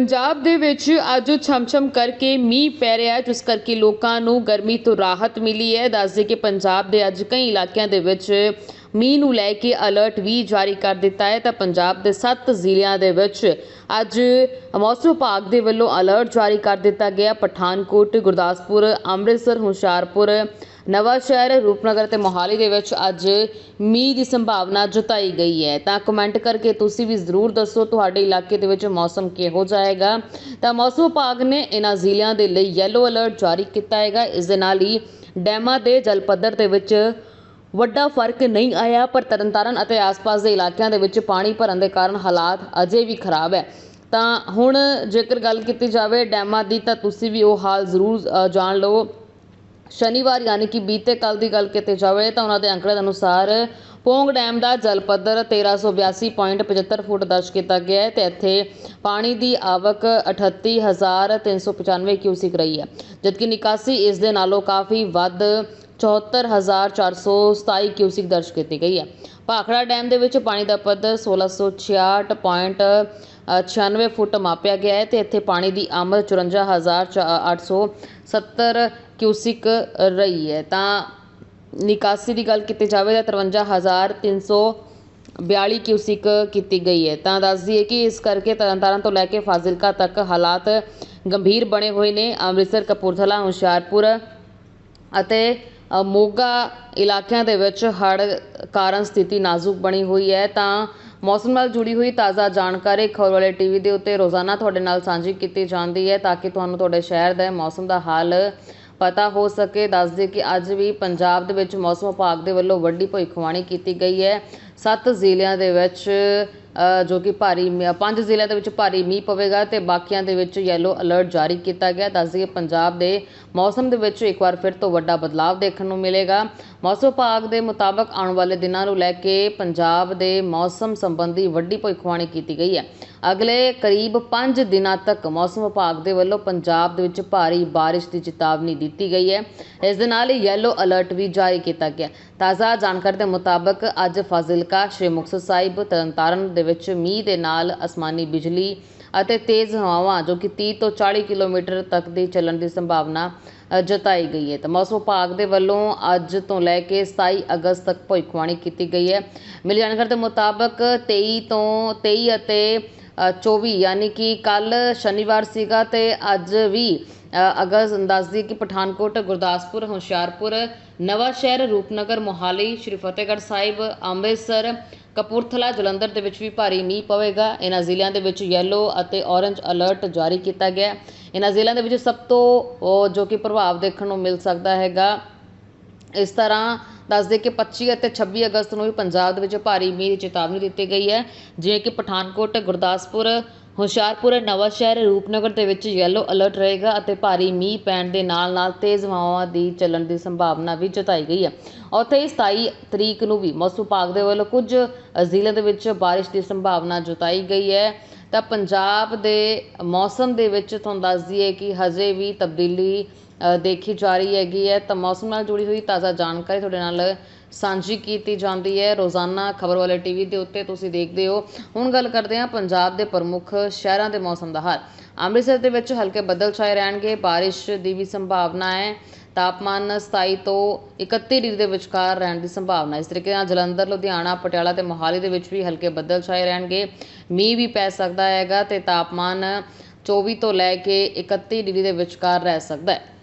ਪੰਜਾਬ ਦੇ ਵਿੱਚ ਅੱਜ ਛਮਛਮ ਕਰਕੇ ਮੀਂਹ ਪੈ ਰਿਹਾ ਹੈ, ਜਿਸ ਕਰਕੇ ਲੋਕਾਂ ਨੂੰ ਗਰਮੀ ਤੋਂ ਰਾਹਤ ਮਿਲੀ ਹੈ। ਦੱਸਦੇ ਕਿ ਪੰਜਾਬ ਦੇ ਅੱਜ ਕਈ ਇਲਾਕਿਆਂ ਦੇ ਵਿੱਚ ਮੀਂਹ ਨੂੰ ਲੈ ਕੇ ਅਲਰਟ ਵੀ ਜਾਰੀ ਕਰ ਦਿੱਤਾ ਹੈ। ਤਾਂ ਪੰਜਾਬ ਦੇ 7 ਜ਼ਿਲ੍ਹਿਆਂ ਦੇ ਵਿੱਚ ਅੱਜ ਮੌਸਮ ਵਿਭਾਗ ਦੇ ਵੱਲੋਂ ਅਲਰਟ ਜਾਰੀ ਕਰ ਦਿੱਤਾ ਗਿਆ। ਪਠਾਨਕੋਟ, ਗੁਰਦਾਸਪੁਰ, ਅੰਮ੍ਰਿਤਸਰ, ਹੁਸ਼ਿਆਰਪੁਰ ਨਵਾਂ ਸ਼ਹਿਰ ਰੂਪਨਗਰ ਤੇ ਮੋਹਾਲੀ ਦੇ ਵਿੱਚ ਅੱਜ ਮੀਂਹ ਦੀ ਸੰਭਾਵਨਾ ਜਤਾਈ ਗਈ ਹੈ। ਤਾਂ ਕਮੈਂਟ ਕਰਕੇ ਤੁਸੀਂ ਵੀ ਜ਼ਰੂਰ ਦੱਸੋ, ਤੁਹਾਡੇ ਇਲਾਕੇ ਦੇ ਵਿੱਚ ਮੌਸਮ ਕਿਹੋ ਜਾਏਗਾ ਤਾਂ ਮੌਸਮ ਵਿਭਾਗ ਨੇ ਇਹਨਾਂ ਜ਼ਿਲ੍ਹਿਆਂ ਦੇ ਲਈ ਯੈਲੋ ਅਲਰਟ ਜਾਰੀ ਕੀਤਾ ਹੈਗਾ। ਇਸ ਦੇ ਨਾਲ ਹੀ ਡੈਮਾਂ ਦੇ ਜਲ ਪੱਧਰ ਦੇ ਵਿੱਚ ਵੱਡਾ ਫ਼ਰਕ ਨਹੀਂ ਆਇਆ, ਪਰ ਤਰਨਤਾਰਨ ਅਤੇ ਆਸ-ਪਾਸ ਦੇ ਇਲਾਕਿਆਂ ਦੇ ਵਿੱਚ ਪਾਣੀ ਭਰਨ ਦੇ ਕਾਰਨ ਹਾਲਾਤ ਅਜੇ ਵੀ ਖਰਾਬ ਹੈ। ਤਾਂ ਹੁਣ ਜੇਕਰ ਗੱਲ ਕੀਤੀ ਜਾਵੇ ਡੈਮਾਂ ਦੀ, ਤਾਂ ਤੁਸੀਂ ਵੀ ਉਹ ਹਾਲ ਜ਼ਰੂਰ ਜਾਣ ਲਓ। ਸ਼ਨੀਵਾਰ ਯਾਨੀ ਕਿ ਬੀਤੇ ਕੱਲ ਦੀ ਗੱਲ ਕੀਤੀ ਜਾਵੇ ਤਾਂ ਉਹਨਾਂ ਦੇ ਅੰਕੜੇ ਦੇ ਅਨੁਸਾਰ ਪੋਂਗ ਡੈਮ ਦਾ ਜਲ ਪੱਧਰ 1382.75 ਫੁੱਟ ਦਰਜ ਕੀਤਾ ਗਿਆ ਹੈ ਤੇ ਇੱਥੇ ਪਾਣੀ ਦੀ ਆਵਕ 38395 ਕਿਊਸਿਕ ਰਹੀ ਹੈ, ਜਦਕਿ ਨਿਕਾਸੀ ਇਸ ਦੇ ਨਾਲੋਂ ਕਾਫੀ ਵੱਧ 74427 ਕਿਊਸਿਕ ਦਰਜ ਕੀਤੀ ਗਈ ਹੈ। ਭਾਖੜਾ ਡੈਮ ਦੇ ਵਿੱਚ ਪਾਣੀ ਦਾ ਪੱਧਰ 1666.96 ਫੁੱਟ ਮਾਪਿਆ ਗਿਆ ਹੈ ਤੇ ਇੱਥੇ ਪਾਣੀ ਦੀ ਆਮਦ 54870 ਕਿਊਸਿਕ ਰਹੀ ਹੈ। ਤਾਂ ਨਿਕਾਸੀ ਦੀ ਗੱਲ ਕੀਤੀ ਜਾਵੇ ਤਾਂ 53342 ਕਿਊਸਿਕ ਕੀਤੀ ਗਈ ਹੈ। ਤਾਂ ਦੱਸ ਦਈਏ ਕਿ ਇਸ ਕਰਕੇ ਤਰਨਤਾਰਨ ਤੋਂ ਲੈ ਕੇ ਫਾਜ਼ਿਲਕਾ ਤੱਕ ਹਾਲਾਤ ਗੰਭੀਰ ਬਣੇ ਹੋਏ ਨੇ। ਅੰਮ੍ਰਿਤਸਰ, ਕਪੂਰਥਲਾ, ਹੁਸ਼ਿਆਰਪੁਰ ਅਤੇ ਮੋਗਾ ਇਲਾਕਿਆਂ ਦੇ ਵਿੱਚ ਹੜ੍ਹ ਕਾਰਨ ਸਥਿਤੀ ਨਾਜ਼ੁਕ ਬਣੀ ਹੋਈ ਹੈ। ਤਾਂ ਮੌਸਮ ਨਾਲ ਜੁੜੀ ਹੋਈ ਤਾਜ਼ਾ ਜਾਣਕਾਰੀ ਖਬਰ ਵਾਲੇ ਟੀਵੀ ਦੇ ਉੱਤੇ ਰੋਜ਼ਾਨਾ ਤੁਹਾਡੇ ਨਾਲ ਸਾਂਝੀ ਕੀਤੀ ਜਾਂਦੀ ਹੈ ਤਾਂ ਕਿ ਤੁਹਾਨੂੰ ਤੁਹਾਡੇ ਸ਼ਹਿਰ ਦਾ ਮੌਸਮ ਦਾ ਹਾਲ ਪਤਾ ਹੋ ਸਕੇ। ਦੱਸ ਦਈਏ ਕਿ ਅੱਜ ਵੀ ਪੰਜਾਬ ਦੇ ਵਿੱਚ ਮੌਸਮ ਵਿਭਾਗ ਦੇ ਵੱਲੋਂ ਵੱਡੀ ਭਵਿੱਖਬਾਣੀ ਕੀਤੀ ਗਈ ਹੈ। ਸੱਤ ਜ਼ਿਲ੍ਹਿਆਂ ਦੇ ਵਿੱਚ ਜੋ ਕਿ ਭਾਰੀ ਪੰਜ ਜ਼ਿਲ੍ਹਿਆਂ ਦੇ ਵਿੱਚ ਭਾਰੀ ਮੀਂਹ ਪਵੇਗਾ ਤੇ ਬਾਕੀਆਂ ਦੇ ਵਿੱਚ ਯੈਲੋ ਅਲਰਟ ਜਾਰੀ ਕੀਤਾ ਗਿਆ। ਦੱਸ ਦਈਏ ਪੰਜਾਬ ਦੇ ਮੌਸਮ ਦੇ ਵਿੱਚ ਇੱਕ ਵਾਰ ਫਿਰ ਤੋਂ ਵੱਡਾ ਬਦਲਾਅ ਦੇਖਣ ਨੂੰ ਮਿਲੇਗਾ। ਮੌਸਮ ਵਿਭਾਗ ਦੇ ਮੁਤਾਬਕ ਆਉਣ ਵਾਲੇ ਦਿਨਾਂ ਨੂੰ ਲੈ ਕੇ ਪੰਜਾਬ ਦੇ ਮੌਸਮ ਸੰਬੰਧੀ ਵੱਡੀ ਭਵਿੱਖਬਾਣੀ ਕੀਤੀ ਗਈ ਹੈ। ਅਗਲੇ ਕਰੀਬ 5 ਦਿਨਾਂ ਤੱਕ ਮੌਸਮ ਵਿਭਾਗ ਦੇ ਵੱਲੋਂ ਪੰਜਾਬ ਦੇ ਵਿੱਚ ਭਾਰੀ ਬਾਰਿਸ਼ ਦੀ ਚੇਤਾਵਨੀ ਦਿੱਤੀ ਗਈ ਹੈ। ਇਸ ਦੇ ਨਾਲ ਹੀ ਯੈਲੋ ਅਲਰਟ ਵੀ ਜਾਰੀ ਕੀਤਾ ਗਿਆ। ਤਾਜ਼ਾ ਜਾਣਕਾਰੀ ਦੇ ਮੁਤਾਬਕ ਅੱਜ ਫਾਜ਼ਿਲਕਾ ਸ਼੍ਰੀ ਮੁਕਤਸਰ ਸਾਹਿਬ ਤਰਨਤਾਰਨ ਦੇ ਵਿੱਚ ਮੀਂਹ ਦੇ ਨਾਲ ਅਸਮਾਨੀ ਬਿਜਲੀ ਅਤੇ ਤੇਜ਼ ਹਵਾਵਾਂ ਜੋ ਕਿ 30 ਤੋਂ 40 ਕਿਲੋਮੀਟਰ ਤੱਕ ਦੀ ਚੱਲਣ ਦੀ ਸੰਭਾਵਨਾ ਜਤਾਈ ਗਈ ਹੈ। ਤਾਂ ਮੌਸਮ ਵਿਭਾਗ ਦੇ ਵੱਲੋਂ ਅੱਜ ਤੋਂ ਲੈ ਕੇ 27 ਅਗਸਤ ਤੱਕ ਭਵਿੱਖਬਾਣੀ ਕੀਤੀ ਗਈ ਹੈ। ਮਿਲੀ ਜਾਣਕਾਰੀ ਦੇ ਮੁਤਾਬਕ 23 ਤੋਂ 23 ਅਤੇ ਅ, 24 ਯਾਨੀ ਕਿ ਕੱਲ ਸ਼ਨੀਵਾਰ ਸੀਗਾ ਤੇ ਅੱਜ ਵੀ ਅ, ਅਗਰ ਦੱਸਦੀ ਕਿ ਪਠਾਨਕੋਟ ਗੁਰਦਾਸਪੁਰ ਹੁਸ਼ਿਆਰਪੁਰ ਨਵਾਂਸ਼ਹਿਰ ਰੂਪਨਗਰ ਮੋਹਾਲੀ ਸ਼੍ਰੀ ਫਤਿਹਗੜ੍ਹ ਸਾਹਿਬ ਅੰਮ੍ਰਿਤਸਰ ਕਪੂਰਥਲਾ ਜਲੰਧਰ ਦੇ ਵਿੱਚ ਵੀ ਭਾਰੀ ਮੀਂਹ ਪਵੇਗਾ। ਇਹਨਾਂ ਜ਼ਿਲ੍ਹਿਆਂ ਦੇ ਵਿੱਚ ਯੈਲੋ ਅਤੇ ਔਰੰਜ ਅਲਰਟ ਜਾਰੀ ਕੀਤਾ ਗਿਆ ਇਹਨਾਂ ਜ਼ਿਲ੍ਹਿਆਂ ਦੇ ਵਿੱਚ ਸਭ ਤੋਂ ਜੋ ਕਿ ਪ੍ਰਭਾਵ ਦੇਖਣ ਨੂੰ ਮਿਲ ਸਕਦਾ ਹੈਗਾ ਇਸ ਤਰ੍ਹਾਂ ਦੱਸਦੇ ਕਿ 25 ਅਤੇ 26 ਅਗਸਤ ਨੂੰ ਵੀ ਪੰਜਾਬ ਦੇ ਵਿੱਚ ਭਾਰੀ ਮੀਂਹ ਦੀ ਚੇਤਾਵਨੀ ਦਿੱਤੀ ਗਈ ਹੈ। ਜਿਵੇਂ ਕਿ ਪਠਾਨਕੋਟ ਗੁਰਦਾਸਪੁਰ ਹੁਸ਼ਿਆਰਪੁਰ ਨਵਾਂ ਸ਼ਹਿਰ ਰੂਪਨਗਰ ਦੇ ਵਿੱਚ ਯੈਲੋ ਅਲਰਟ ਰਹੇਗਾ ਅਤੇ ਭਾਰੀ ਮੀਂਹ ਪੈਣ ਦੇ ਨਾਲ ਨਾਲ ਤੇਜ਼ ਹਵਾਵਾਂ ਦੀ ਚੱਲਣ ਦੀ ਸੰਭਾਵਨਾ ਵੀ ਜਤਾਈ ਗਈ ਹੈ। ਉੱਥੇ ਹੀ 27 ਤਰੀਕ ਨੂੰ ਵੀ ਮੌਸਮ ਵਿਭਾਗ ਦੇ ਵੱਲੋਂ ਕੁਝ ਜ਼ਿਲ੍ਹਿਆਂ ਦੇ ਵਿੱਚ ਬਾਰਿਸ਼ ਦੀ ਸੰਭਾਵਨਾ ਜਤਾਈ ਗਈ ਹੈ। ਤਾਂ ਪੰਜਾਬ ਦੇ ਮੌਸਮ ਦੇ ਵਿੱਚ ਤੁਹਾਨੂੰ ਦੱਸ ਦਈਏ ਕਿ ਹਜੇ ਵੀ ਤਬਦੀਲੀ ਦੇਖੀ ਜਾ ਰਹੀ ਹੈਗੀ ਹੈ। ਤਾਂ ਮੌਸਮ ਨਾਲ ਜੁੜੀ ਹੋਈ ਤਾਜ਼ਾ ਜਾਣਕਾਰੀ ਤੁਹਾਡੇ ਨਾਲ ਸਾਂਝੀ ਕੀਤੀ ਜਾਂਦੀ ਹੈ। ਰੋਜ਼ਾਨਾ ਖਬਰ ਵਾਲੇ ਟੀਵੀ ਦੇ ਉੱਤੇ ਤੁਸੀਂ ਦੇਖਦੇ ਹੋ। ਹੁਣ ਗੱਲ ਕਰਦੇ ਹਾਂ ਪੰਜਾਬ ਦੇ ਪ੍ਰਮੁੱਖ ਸ਼ਹਿਰਾਂ ਦੇ ਮੌਸਮ ਦਾ ਹਾਲ। ਅੰਮ੍ਰਿਤਸਰ ਦੇ ਵਿੱਚ ਹਲਕੇ ਬੱਦਲ ਛਾਏ ਰਹਿਣਗੇ। ਬਾਰਿਸ਼ ਦੀ ਵੀ ਸੰਭਾਵਨਾ ਹੈ। ਤਾਪਮਾਨ 27 ਤੋਂ 31 ਡਿਗਰੀ ਦੇ ਵਿਚਕਾਰ ਰਹਿਣ ਦੀ ਸੰਭਾਵਨਾ ਇਸ ਤਰੀਕੇ ਨਾਲ ਜਲੰਧਰ, ਲੁਧਿਆਣਾ, ਪਟਿਆਲਾ ਤੇ ਮੋਹਾਲੀ ਦੇ ਵਿੱਚ ਵੀ ਹਲਕੇ ਬੱਦਲ ਛਾਏ ਰਹਿਣਗੇ। ਮੀਂਹ ਵੀ ਪੈ ਸਕਦਾ ਹੈਗਾ ਤੇ ਤਾਪਮਾਨ 24 ਤੋਂ ਲੈ ਕੇ 31 ਡਿਗਰੀ ਦੇ ਵਿਚਕਾਰ ਰਹਿ ਸਕਦਾ ਹੈ।